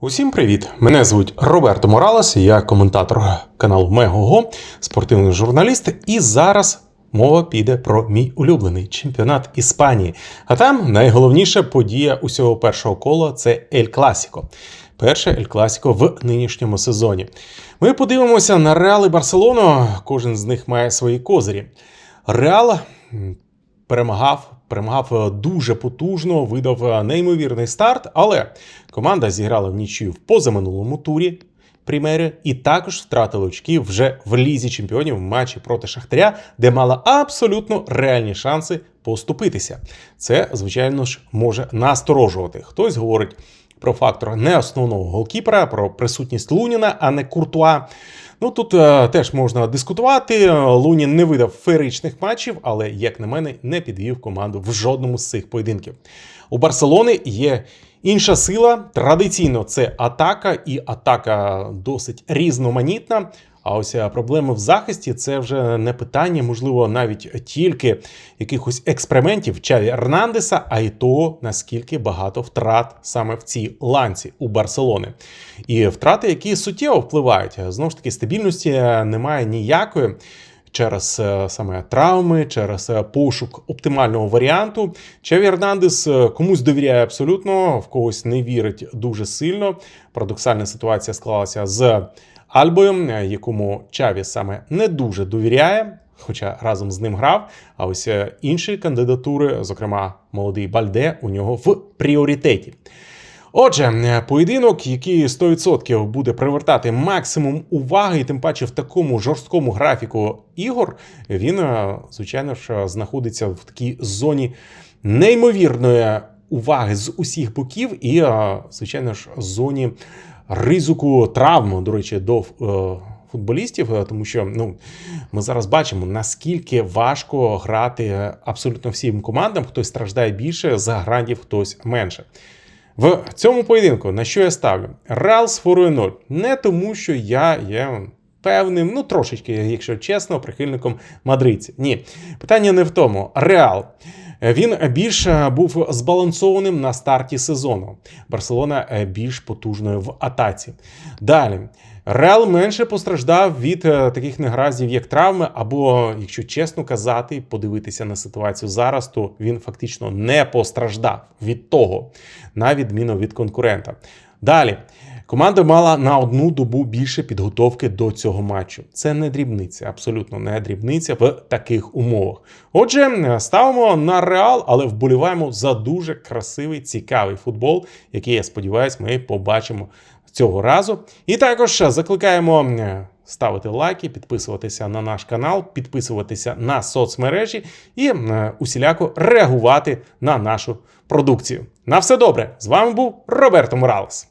Усім привіт! Мене звуть Роберто Моралес, я коментатор каналу Мегого, спортивний журналіст, і зараз мова піде про мій улюблений чемпіонат Іспанії. А там найголовніша подія усього першого кола це Ель Класіко. Перше Ель Класіко в нинішньому сезоні. Ми подивимося на Реал і Барселону. Кожен з них має свої козирі. Реал перемагав, перемагав е, дуже потужно, видав е, неймовірний старт, але команда зіграла в нічию в позаминулому турі. Примери і також втратили очки вже в лізі чемпіонів в матчі проти Шахтаря, де мала абсолютно реальні шанси поступитися. Це, звичайно ж, може насторожувати. Хтось говорить про фактор не основного голкіпера, про присутність Луніна, а не Куртуа. Ну тут е, теж можна дискутувати. Лунін не видав феєричних матчів, але, як на мене, не підвів команду в жодному з цих поєдинків. У Барселони є інша сила. Традиційно це атака, і атака досить різноманітна. А ось е, проблеми в захисті це вже не питання, можливо, навіть тільки якихось експериментів Чаві Ернандеса, а й того, наскільки багато втрат саме в цій ланці у Барселони. І втрати, які суттєво впливають. Знову ж таки, стабільності немає ніякої. Через е, саме травми, через е, пошук оптимального варіанту. Чаві Ернандес е, комусь довіряє абсолютно, в когось не вірить дуже сильно. Парадоксальна ситуація склалася з Альбою, якому Чаві саме не дуже довіряє, хоча разом з ним грав. А ось інші кандидатури, зокрема молодий Бальде, у нього в пріоритеті. Отже, е, поєдинок, який 100% буде привертати максимум уваги, і тим паче в такому жорсткому графіку ігор, він, е, звичайно ж, знаходиться в такій зоні неймовірної уваги з усіх боків, і, е, звичайно ж, зоні ризику травм, до речі, до. Футболістів, тому що ну ми зараз бачимо наскільки важко грати абсолютно всім командам. Хтось страждає більше за грандів, хтось менше. В цьому поєдинку на що я ставлю? Реал з форою 0. Не тому, що я є певним, ну трошечки, якщо чесно, прихильником мадридців. Ні, питання не в тому. Реал. Він більш е, був збалансованим на старті сезону. Барселона е, більш потужною в атаці. Далі. Реал менше постраждав від е, таких негараздів, як травми, або, якщо чесно казати, подивитися на ситуацію зараз, то він фактично не постраждав від того, на відміну від конкурента. Далі. Команда мала на одну добу більше підготовки до цього матчу. Це не дрібниця, абсолютно не дрібниця в таких умовах. Отже, ставимо на реал, але вболіваємо за дуже красивий, цікавий футбол, який я сподіваюся, ми побачимо цього разу. І також закликаємо е, ставити лайки, підписуватися на наш канал, підписуватися на соцмережі і е, усіляко реагувати на нашу продукцію. На все добре! З вами був Роберто Моралес.